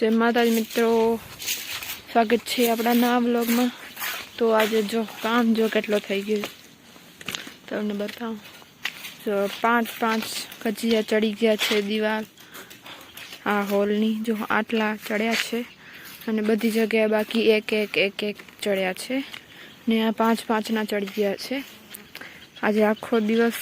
જય માતાજી મિત્રો સ્વાગત છે આપણા નવા બ્લોગમાં તો આજે જો કામ જો કેટલો થઈ ગયો તમને બતાવું. જો પાંચ પાંચ કજિયા ચડી ગયા છે દિવાલ. આ હોલની જો આટલા ચડ્યા છે અને બધી જગ્યાએ બાકી એક એક એક એક ચડ્યા છે. ને આ પાંચ પાંચના ચડી ગયા છે. આજે આખો દિવસ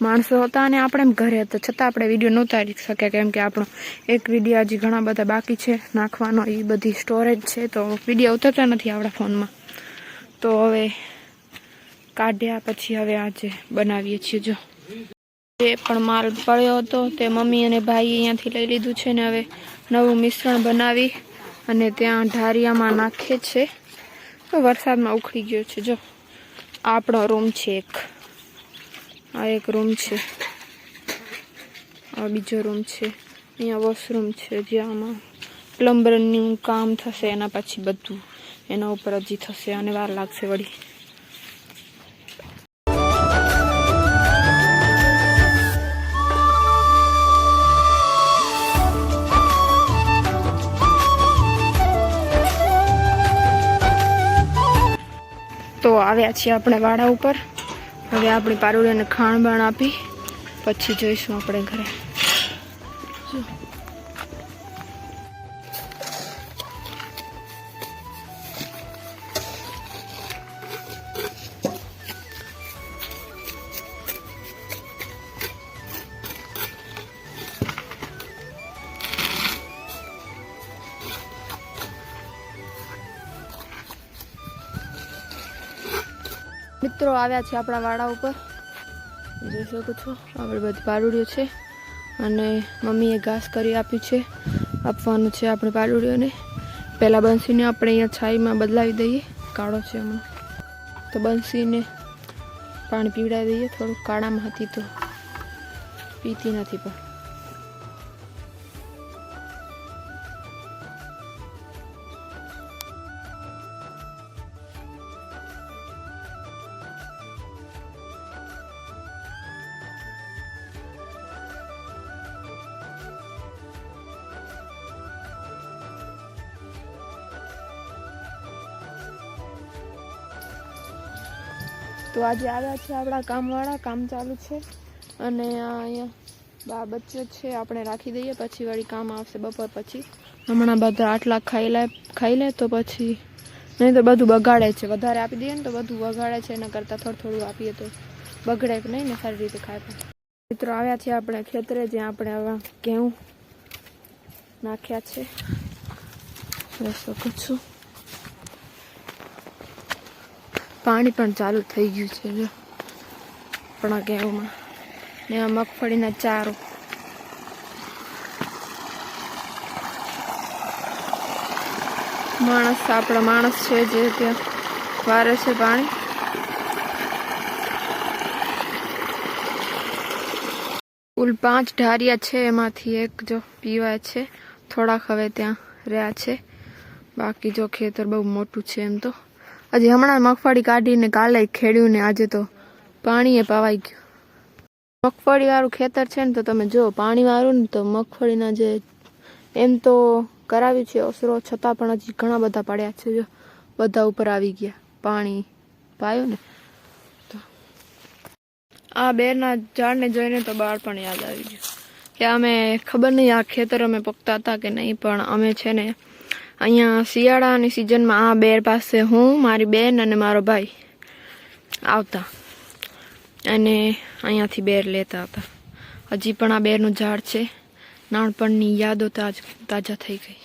માણસો હતા અને આપણે એમ ઘરે હતા. છતાં આપણે વીડિયો નહોતા શક્યા કેમ કે આપણો એક વીડિયો હજી ઘણા બધા બાકી છે. નાખવાનો એ બધી સ્ટોરેજ છે. તો વીડિયો ઉતરતા નથી આપણા ફોનમાં. તો હવે કાઢ્યા પછી હવે આજે બનાવીએ છીએ જો. જે પણ માલ પડ્યો હતો તે મમ્મી અને ભાઈ અહીંયાથી લઈ લીધું છે ને હવે નવું મિશ્રણ બનાવી અને ત્યાં ઢારિયામાં નાખે છે. વરસાદમાં ઉખડી ગયો છે. જો આપણો રૂમ છે એક. આ એક રૂમ છે. આ બીજો રૂમ છે. અહીંયા વોશરૂમ છે જ્યાં આમાં પ્લમ્બરનું કામ થશે એના પછી બધું. એના ઉપર હજી થશે અને વાર લાગશે વળી. તો આવ્યા છીએ આપણે વાડા ઉપર. હવે આપણી પારુડીને ખાણ બાણ આપી. પછી જોઈશું આપણે ઘરે. મિત્રો આવ્યા છે આપણા વાડા ઉપર. જોઈ શકો છો આપણે બધી પારુડીઓ છે. અને મમ્મીએ ઘાસ કરી આપ્યું છે. આપવાનું છે આપણે પારુડીઓને પહેલાં બંસીને આપણે અહીંયા છાઈમાં બદલાવી દઈએ. કાળો છે હમણાં. તો બંસીને પાણી પીવડાવી દઈએ. થોડુંક કાળામાં હતી તો પીતી નથી પણ. તો આજે આવ્યા છે આપણા કામવાળા, કામ ચાલુ છે. અને અહીંયા બા બચ્ચો છે, આપણે રાખી દઈએ, પછી વળી કામ આવશે બપોર પછી. હમણાં બધા આટલા ખાઈ લે ખાઈ લે તો પછી નહીં તો બધું બગાડે છે. વધારે આપી દઈએ ને તો બધું બગાડે છે, એના કરતાં થોડું થોડું આપીએ તો બગડે નહીં ને સારી રીતે ખાય મિત્રો આવ્યા છે આપણે ખેતરે, જ્યાં આપણે આવા ઘેઉં નાખ્યા છે. જોઈ શકું છું પાણી પણ ચાલુ થઈ ગયું છે આપણા ઘઉંમાં ને આ મગફળીના ચારો. માણસ, આપણા માણસ છે જે ત્યાં વારે છે પાણી. કુલ પાંચ ઢારિયા છે એમાંથી એક જો પીવાય છે. થોડાક હવે ત્યાં રહ્યા છે. બાકી જો ખેતર બહુ મોટું છે એમ તો. હજી હમણાં મગફળી કાઢીને કાલે ખેડ્યું ને આજે તો પાણીએ પાવાઈ ગયું. મગફળી વાળું ખેતર છે ને તો તમે જો, પાણી વાળું ને તો મગફળીના જે એમ તો કરાવ્યું છે ઓસરો છતાં પણ હજી ઘણા બધા પડ્યા છે જો. બધા ઉપર આવી ગયા. પાણી પાયું ને આ બેરના ઝાડને જોઈને તો બાળપણ યાદ આવી ગયું. કે અમે ખબર નહીં આ ખેતર અમે પકતા હતા કે નહીં, પણ અમે છે ને અહીંયા શિયાળાની સિઝનમાં આ બેર પાસે હું, મારી બેન અને મારો ભાઈ આવતા. અને અહીંયાથી બેર લેતા હતા. હજી પણ આ બેરનું ઝાડ છે. નાનપણની યાદો તાજ તાજા થઈ ગઈ.